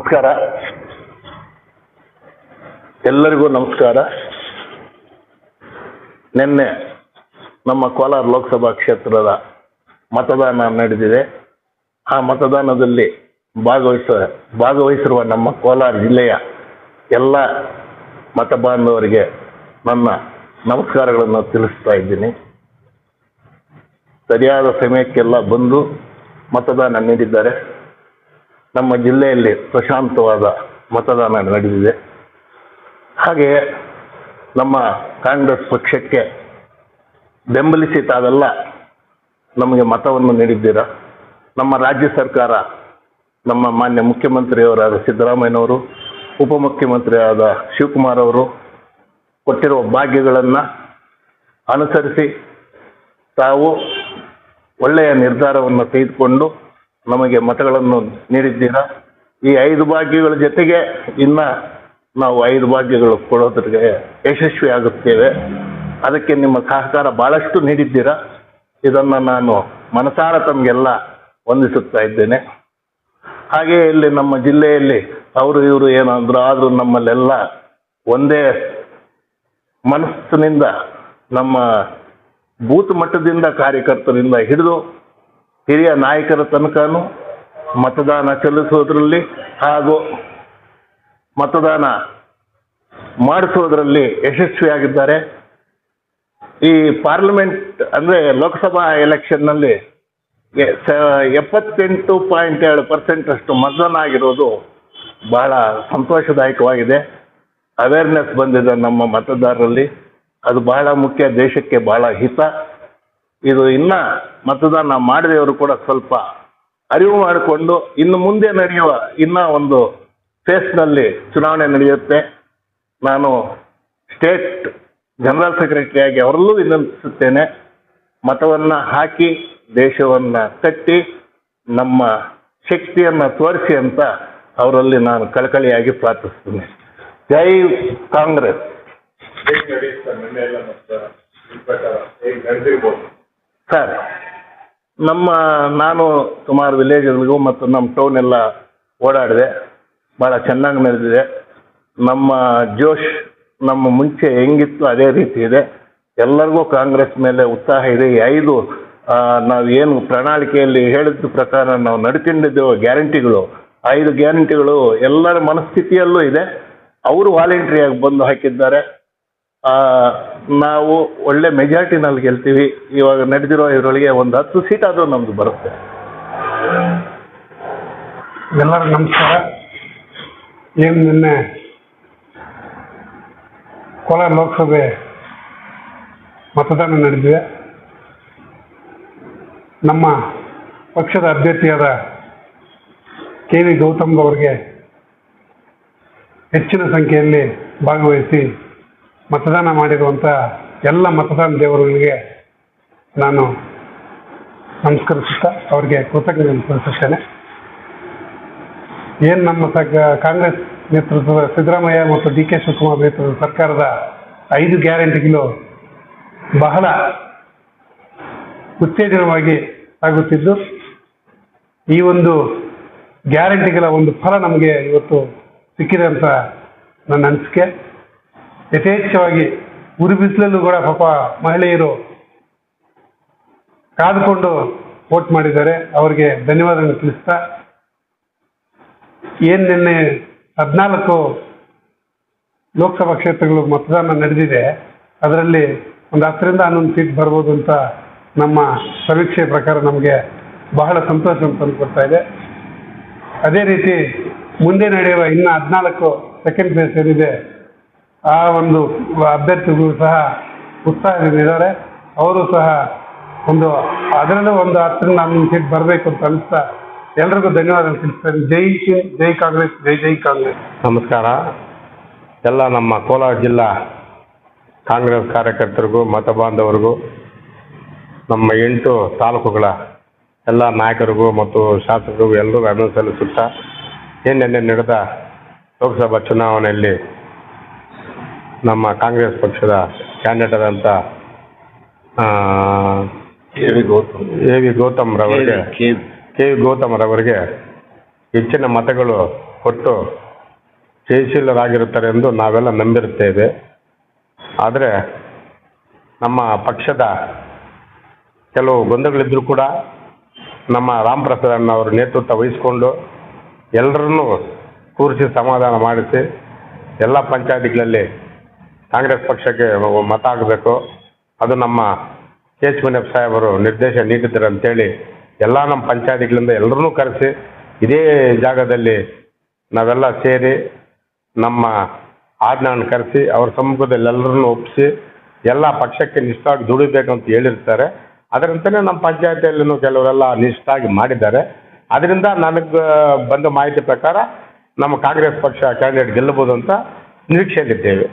ನಮಸ್ಕಾರ. ಎಲ್ಲರಿಗೂ ನಮಸ್ಕಾರ. ನಿನ್ನೆ ನಮ್ಮ ಕೋಲಾರ ಲೋಕಸಭಾ ಕ್ಷೇತ್ರದ ಮತದಾನ ನಡೆದಿದೆ. ಆ ಮತದಾನದಲ್ಲಿ ಭಾಗವಹಿಸ ಭಾಗವಹಿಸಿರುವ ನಮ್ಮ ಕೋಲಾರ ಜಿಲ್ಲೆಯ ಎಲ್ಲ ಮತ ಬಾಂಧವರಿಗೆ ನನ್ನ ನಮಸ್ಕಾರಗಳನ್ನು ತಿಳಿಸ್ತಾ ಇದ್ದೀನಿ. ಸರಿಯಾದ ಸಮಯಕ್ಕೆಲ್ಲ ಬಂದು ಮತದಾನ ನೀಡಿದ್ದಾರೆ. ನಮ್ಮ ಜಿಲ್ಲೆಯಲ್ಲಿ ಪ್ರಶಾಂತವಾದ ಮತದಾನ ನಡೆದಿದೆ. ಹಾಗೆಯೇ ನಮ್ಮ ಕಾಂಗ್ರೆಸ್ ಪಕ್ಷಕ್ಕೆ ಬೆಂಬಲಿಸಿ ತಾವೆಲ್ಲ ನಮಗೆ ಮತವನ್ನು ನೀಡಿದ್ದೀರಾ? ನಮ್ಮ ರಾಜ್ಯ ಸರ್ಕಾರ ನಮ್ಮ ಮಾನ್ಯ ಮುಖ್ಯಮಂತ್ರಿಯವರಾದ ಸಿದ್ದರಾಮಯ್ಯನವರು, ಉಪಮುಖ್ಯಮಂತ್ರಿಯಾದ ಶಿವಕುಮಾರ್ ಅವರು ಕೊಟ್ಟಿರುವ ಭಾಗ್ಯಗಳನ್ನು ಅನುಸರಿಸಿ ತಾವು ಒಳ್ಳೆಯ ನಿರ್ಧಾರವನ್ನು ತೆಗೆದುಕೊಂಡು ನಮಗೆ ಮತಗಳನ್ನು ನೀಡಿದ್ದೀರಾ? ಈ ಐದು ಭಾಗ್ಯಗಳ ಜೊತೆಗೆ ಇನ್ನ ನಾವು ಐದು ಭಾಗ್ಯಗಳು ಕೊಡೋದ್ರಿಗೆ ಯಶಸ್ವಿ ಆಗುತ್ತೇವೆ. ಅದಕ್ಕೆ ನಿಮ್ಮ ಸಹಕಾರ ಬಹಳಷ್ಟು ನೀಡಿದ್ದೀರಾ? ಇದನ್ನು ನಾನು ಮನಸಾರ ತಮಗೆಲ್ಲ ವಂದಿಸುತ್ತಾ ಇದ್ದೇನೆ. ಹಾಗೆ ಇಲ್ಲಿ ನಮ್ಮ ಜಿಲ್ಲೆಯಲ್ಲಿ ಅವರು ಇವರು ಏನಾದ್ರು ಆದರೂ ನಮ್ಮಲ್ಲೆಲ್ಲ ಒಂದೇ ಮನಸ್ಸಿನಿಂದ ನಮ್ಮ ಬೂತ್ ಮಟ್ಟದಿಂದ ಕಾರ್ಯಕರ್ತರಿಂದ ಹಿಡಿದು ಹಿರಿಯ ನಾಯಕರ ತನಕನೂ ಮತದಾನ ಚಲಿಸೋದ್ರಲ್ಲಿ ಹಾಗೂ ಮತದಾನ ಮಾಡಿಸೋದ್ರಲ್ಲಿ ಯಶಸ್ವಿಯಾಗಿದ್ದಾರೆ. ಈ ಪಾರ್ಲಿಮೆಂಟ್ ಅಂದರೆ ಲೋಕಸಭಾ ಎಲೆಕ್ಷನ್ನಲ್ಲಿ ಎಪ್ಪತ್ತೆಂಟು ಪಾಯಿಂಟ್ ಏಳು ಪರ್ಸೆಂಟಷ್ಟು ಮತದಾನ ಆಗಿರೋದು ಬಹಳ ಸಂತೋಷದಾಯಕವಾಗಿದೆ. ಅವೇರ್ನೆಸ್ ಬಂದಿದೆ ನಮ್ಮ ಮತದಾರರಲ್ಲಿ. ಅದು ಬಹಳ ಮುಖ್ಯ ದೇಶಕ್ಕೆ ಬಹಳ ಹಿತ. ಇದು ಇನ್ನ ಮತದಾನ ಮಾಡಿದವರು ಕೂಡ ಸ್ವಲ್ಪ ಅರಿವು ಮಾಡಿಕೊಂಡು ಇನ್ನು ಮುಂದೆ ನಡೆಯುವ ಇನ್ನ ಒಂದು ಫೇಸ್ನಲ್ಲಿ ಚುನಾವಣೆ ನಡೆಯುತ್ತೆ. ನಾನು ಸ್ಟೇಟ್ ಜನರಲ್ ಸೆಕ್ರೆಟರಿಯಾಗಿ ಅವರಲ್ಲೂ ವಿನಂತಿಸುತ್ತೇನೆ, ಮತವನ್ನು ಹಾಕಿ, ದೇಶವನ್ನು ಕಟ್ಟಿ ನಮ್ಮ ಶಕ್ತಿಯನ್ನು ತೋರಿಸಿ ಅಂತ ಅವರಲ್ಲಿ ನಾನು ಕಳಕಳಿಯಾಗಿ ಪ್ರಾರ್ಥಿಸ್ತೇನೆ ಜೈ ಕಾಂಗ್ರೆಸ್. ಸರ್, ನಮ್ಮ, ನಾನು ಸುಮಾರು ವಿಲೇಜ್ಗಳಿಗೂ ಮತ್ತು ನಮ್ಮ ಟೌನ್ ಎಲ್ಲ ಓಡಾಡಿದೆ. ಭಾಳ ಚೆನ್ನಾಗಿ ನಡೆದಿದೆ. ನಮ್ಮ ಜೋಶ್ ನಮ್ಮ ಮುಂಚೆ ಹೆಂಗಿತ್ತು ಅದೇ ರೀತಿ ಇದೆ. ಎಲ್ಲರಿಗೂ ಕಾಂಗ್ರೆಸ್ ಮೇಲೆ ಉತ್ಸಾಹ ಇದೆ. ಐದು ನಾವು ಏನು ಪ್ರಣಾಳಿಕೆಯಲ್ಲಿ ಹೇಳಿದ ಪ್ರಕಾರ ನಾವು ನಡ್ಕೊಂಡಿದ್ದೇವೆ ಗ್ಯಾರಂಟಿಗಳು, ಐದು ಗ್ಯಾರಂಟಿಗಳು ಎಲ್ಲರ ಮನಸ್ಥಿತಿಯಲ್ಲೂ ಇದೆ. ಅವರು ವಾಲಂಟ್ರಿಯಾಗಿ ಬಂದು ಹಾಕಿದ್ದಾರೆ. ಆ, ನಾವು ಒಳ್ಳೆ ಮೆಜಾರಿಟಿನಲ್ಲಿ ಗೆಲ್ತೀವಿ. ಇವಾಗ ನಡೆದಿರೋ ಇದರೊಳಗೆ ಒಂದು ಹತ್ತು ಸೀಟ್ ಆದರೂ ನಮ್ದು ಬರುತ್ತೆ. ಎಲ್ಲರಿಗೂ ನಮಸ್ಕಾರ. ಏನು ನಿನ್ನೆ ಕೋಲಾರ ಲೋಕಸಭೆ ಮತದಾನ ನಡೆದಿದೆ. ನಮ್ಮ ಪಕ್ಷದ ಅಭ್ಯರ್ಥಿಯಾದ ಕೆ ವಿ ಗೌತಮ್ ಅವರಿಗೆ ಹೆಚ್ಚಿನ ಸಂಖ್ಯೆಯಲ್ಲಿ ಭಾಗವಹಿಸಿ ಮತದಾನ ಮಾಡಿರುವಂಥ ಎಲ್ಲ ಮತದಾನ ದೇವರುಗಳಿಗೆ ನಾನು ನಮಸ್ಕರಿಸುತ್ತಾ ಅವರಿಗೆ ಕೃತಜ್ಞತೆ ಸಲ್ಲಿಸುತ್ತೇನೆ ಏನು ನಮ್ಮ ಕಾಂಗ್ರೆಸ್ ನೇತೃತ್ವದ ಸಿದ್ದರಾಮಯ್ಯ ಮತ್ತು ಡಿ ಕೆ ಶಿವಕುಮಾರ್ ನೇತೃತ್ವದ ಸರ್ಕಾರದ ಐದು ಗ್ಯಾರಂಟಿಗಳು ಬಹಳ ಉತ್ತೇಜನವಾಗಿ ಆಗುತ್ತಿದ್ದು, ಈ ಒಂದು ಗ್ಯಾರಂಟಿಗಳ ಒಂದು ಫಲ ನಮಗೆ ಇವತ್ತು ಸಿಕ್ಕಿದೆ ಅಂತ ನನ್ನ ಅನಿಸಿಕೆ. ಯಥೇಚ್ಛವಾಗಿ ಬಿಸಿಲಲ್ಲೂ ಕೂಡ ಪಾಪ ಮಹಿಳೆಯರು ಕಾದುಕೊಂಡು ವೋಟ್ ಮಾಡಿದ್ದಾರೆ. ಅವರಿಗೆ ಧನ್ಯವಾದಗಳನ್ನು ತಿಳಿಸ್ತಾ ಏನು ನಿನ್ನೆ ಹದಿನಾಲ್ಕು ಲೋಕಸಭಾ ಕ್ಷೇತ್ರಗಳು ಮತದಾನ ನಡೆದಿದೆ. ಅದರಲ್ಲಿ ಒಂದು ಹತ್ತರಿಂದ ಹನ್ನೊಂದು ಸೀಟ್ ಬರ್ಬೋದು ಅಂತ ನಮ್ಮ ಸಮೀಕ್ಷೆ ಪ್ರಕಾರ ನಮಗೆ ಬಹಳ ಸಂತೋಷ ತಂದುಕೊಡ್ತಾ ಇದೆ. ಅದೇ ರೀತಿ ಮುಂದೆ ನಡೆಯುವ ಇನ್ನು ಹದಿನಾಲ್ಕು ಸೆಕೆಂಡ್ ಪ್ಲೇಸ್ ಏನಿದೆ ಆ ಒಂದು ಅಭ್ಯರ್ಥಿಗಳು ಸಹ ಉತ್ಸಾಹದಿಂದಿದ್ದಾರೆ ಅವರು ಸಹ ಒಂದು ಅದರಲ್ಲೂ ಒಂದು ಹತ್ತರಿಂದ ನಮ್ಮ ಸೀಟ್ ಬರಬೇಕು ಅಂತ ಅನಿಸ್ತಾ ಎಲ್ರಿಗೂ ಧನ್ಯವಾದ ತಿಳಿಸ್ತೇನೆ ಜೈ ಜೈ ಕಾಂಗ್ರೆಸ್, ಜೈ ಜೈ ಕಾಂಗ್ರೆಸ್. ನಮಸ್ಕಾರ. ಎಲ್ಲ ನಮ್ಮ ಕೋಲಾರ ಜಿಲ್ಲಾ ಕಾಂಗ್ರೆಸ್ ಕಾರ್ಯಕರ್ತರಿಗೂ ಮತ ಬಾಂಧವರಿಗೂ ನಮ್ಮ ಎಂಟು ತಾಲೂಕುಗಳ ಎಲ್ಲ ನಾಯಕರಿಗೂ ಮತ್ತು ಶಾಸಕರಿಗೂ ಎಲ್ಲರಿಗೂ ಅಭಿನಂದನೆ ಸಲ್ಲಿಸುತ್ತಾ ನಿನ್ನೆ ನಡೆದ ಲೋಕಸಭಾ ಚುನಾವಣೆಯಲ್ಲಿ ನಮ್ಮ ಕಾಂಗ್ರೆಸ್ ಪಕ್ಷದ ಕ್ಯಾಂಡಿಡೇಟ್ ಆದಂಥ ಗೌತಮ್. ಎ ವಿ ಗೌತಮ್ ರವರಿಗೆ ಕೆ ವಿ ಗೌತಮ್ ರವರಿಗೆ ಹೆಚ್ಚಿನ ಮತಗಳು ಕೊಟ್ಟು ಜಯಶೀಲರಾಗಿರುತ್ತಾರೆ ಎಂದು ನಾವೆಲ್ಲ ನಂಬಿರುತ್ತೇವೆ. ಆದರೆ ನಮ್ಮ ಪಕ್ಷದ ಕೆಲವು ಗೊಂದಲಗಳಿದ್ದರೂ ಕೂಡ ನಮ್ಮ ರಾಮ್ ಪ್ರಸಾದ್ ಅವರು ನೇತೃತ್ವ ವಹಿಸಿಕೊಂಡು ಎಲ್ಲರನ್ನೂ ಕೂರಿಸಿ ಸಮಾಧಾನ ಮಾಡಿಸಿ ಎಲ್ಲ ಪಂಚಾಯತಿಗಳಲ್ಲಿ ಕಾಂಗ್ರೆಸ್ ಪಕ್ಷಕ್ಕೆ ಮತ ಆಗಬೇಕು ಅದು ನಮ್ಮ ಕೆ ಎಚ್ ಮುನಿಯಪ್ಪ ಸಾಹೇಬರು ನಿರ್ದೇಶ ನೀಡಿದ್ದಾರೆ ಅಂತೇಳಿ ಎಲ್ಲ ನಮ್ಮ ಪಂಚಾಯತಿಗಳಿಂದ ಎಲ್ಲರನ್ನೂ ಕರೆಸಿ ಇದೇ ಜಾಗದಲ್ಲಿ ನಾವೆಲ್ಲ ಸೇರಿ ನಮ್ಮ ಆಜ್ಞಾನ ಕರೆಸಿ ಅವ್ರ ಸಮ್ಮುಖದಲ್ಲಿ ಎಲ್ಲರನ್ನೂ ಒಪ್ಪಿಸಿ ಎಲ್ಲ ಪಕ್ಷಕ್ಕೆ ನಿಷ್ಠಾಗಿ ದುಡಿಬೇಕು ಅಂತ ಹೇಳಿರ್ತಾರೆ. ಅದರಂತೆಯೇ ನಮ್ಮ ಪಂಚಾಯತಿಯಲ್ಲೂ ಕೆಲವರೆಲ್ಲ ನಿಷ್ಠಾಗಿ ಮಾಡಿದ್ದಾರೆ. ಅದರಿಂದ ನನಗೆ ಬಂದ ಮಾಹಿತಿ ಪ್ರಕಾರ ನಮ್ಮ ಕಾಂಗ್ರೆಸ್ ಪಕ್ಷ ಕ್ಯಾಂಡಿಡೇಟ್ ಗೆಲ್ಲಬಹುದು ಅಂತ ನಿರೀಕ್ಷೆಯಲ್ಲಿದ್ದೇವೆ.